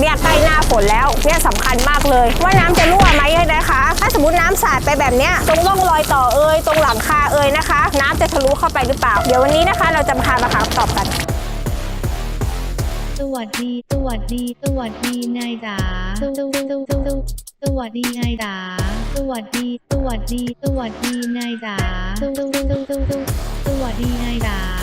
เนี่ยใกล้หน้าฝนแล้วเนี่ยสำคัญมากเลย ว่าน้ำจะรั่วไหมนะคะ ถ้าสมมติน้ำสาดไปแบบเนี้ยตรงร่องรอยต่อเอยตรงหลังคาเอยนะคะ น้ำจะทะลุเข้าไปหรือเปล่า เดี๋ยววันนี้นะคะ เราจะพามาหาคำตอบกันสวัสดีสวัสดีสวัสดีนายจ๋าสวัสดีนายจ๋าสวัสดีสวัสดีสวัสดีนายจ๋าสวสวสวสวสวสวัสดีนายจ๋า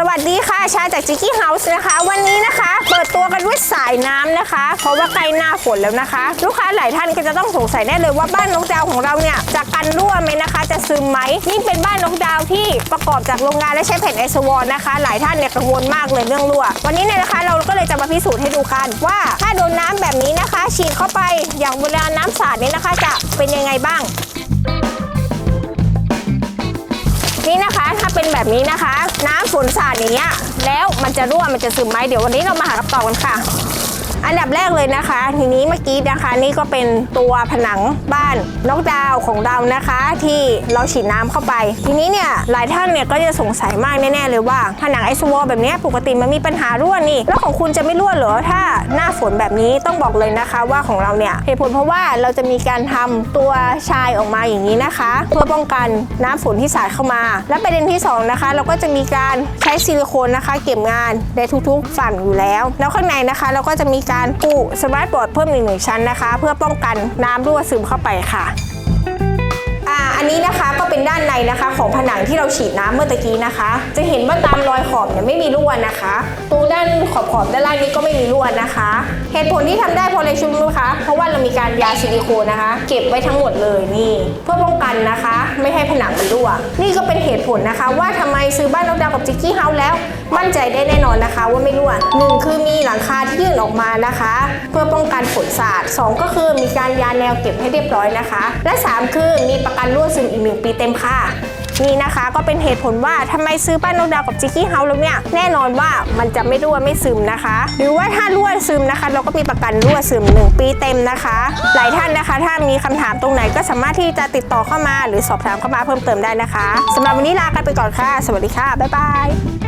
สวัสดีค่ะ ชาจากจิกกี้เฮาส์นะคะ วันนี้นะคะ เปิดตัวกันด้วยสายน้ำนะคะ เพราะว่าใกล้หน้าฝนแล้วนะคะ ลูกค้าหลายท่านก็จะต้องสงสัยแน่เลยว่าบ้านนกดาวของเราเนี่ยจะกันรั่วไหมนะคะ จะซึมไหมนี่เป็นบ้านนกดาวที่ประกอบจากโรงงานและใช้แผ่นไอซวอลนะคะ หลายท่านเนี่ยกังวลมากเลยเรื่องรั่ว วันนี้เนี่ยนะคะเราก็เลยจะมาพิสูจน์ให้ดูกันว่าถ้าโดนน้ำแบบนี้นะคะ ฉีดเข้าไปอย่างเวลาน้ำสาดนี่ยนะคะ จะเป็นยังไงบ้างนี่นะคะถ้าเป็นแบบนี้นะคะ น้ำฝนสาดอย่างเงี้ยแล้วมันจะรั่วมันจะซึมไหมเดี๋ยววันนี้เรามาหาคำตอบกันค่ะ อันดับแรกเลยนะคะ ทีนี้เมื่อกี้นะคะนี่ก็เป็นตัวผนังบ้านนกดาวของเรานะคะ ที่เราฉีดน้ำเข้าไป ทีนี้เนี่ยหลายท่านเนี่ยก็จะสงสัยมากแน่ๆเลยว่าผนังไอซ์วอลแบบนี้ปกติมันมีปัญหารั่วนี่ แล้วของคุณจะไม่รั่วเหรอถ้าหน้าฝนแบบนี้ต้องบอกเลยนะคะว่าของเราเนี่ยเหตุผลเพราะว่าเราจะมีการทำตัวชายออกมาอย่างนี้นะคะ เพื่อป้องกันน้ำฝนที่สาดเข้ามา และประเด็นที่สองนะคะ เราก็จะมีการใช้ซิลิโคนนะคะ เก็บงานในทุกๆฝั่งอยู่แล้ว แล้วข้างในนะคะ เราก็จะมีการปูสมาร์ทบอร์ดเพิ่มอีกหนึ่งชั้นนะคะ เพื่อป้องกันน้ำรั่วซึมเข้าไปค่ะอ่าอันนี้นะคะก็เป็นด้านในนะคะของผนังที่เราฉีดน้ำเมื่อตะกี้นะคะ จะเห็นว่าตามรอยขอบเนี่ยไม่มีรั่วนะคะ ตรงด้านขอบขอบด้านล่างนี้ก็ไม่มีรั่วนะคะ เหตุผลที่ทำได้เพราะอะไรชุมรู้คะ เพราะว่าเรามีการยาซิลิโคนนะคะ เก็บไว้ทั้งหมดเลยนี่ เพื่อป้องกัน ผนังมันรั่ว นี่ก็เป็นเหตุผลนะคะ ว่าทำไมซื้อบ้านนกดาวกับจิกกี้เฮาส์แล้ว มั่นใจได้แน่นอนนะคะ ว่าไม่รั่วหนึ่งคือมีหลังคาที่ยื่นออกมานะคะ เพื่อป้องกันฝนสาดสองก็คือมีการยาแนวเก็บให้เรียบร้อยนะคะ และสามคือมีประกันรั่วซึมอีกหนึ่งปีเต็มค่ะ นี่นะคะก็เป็นเหตุผลว่าทำไมซื้อบ้านนกดาวกับจิกกี้เฮาส์แล้วเนี่ยแน่นอนว่ามันจะไม่รั่วไม่ซึมนะคะ หรือว่าถ้ารั่วซึมนะคะ เราก็มีประกันรั่วซึม 1 ปีเต็มนะคะ หลายท่านนะคะ ถ้ามีคำถามตรงไหนก็สามารถที่จะติดต่อเข้ามา หรือสอบถามเข้ามาเพิ่มเติมได้นะคะสำหรับวันนี้ลากันไปก่อนค่ะ สวัสดีค่ะบ๊ายบาย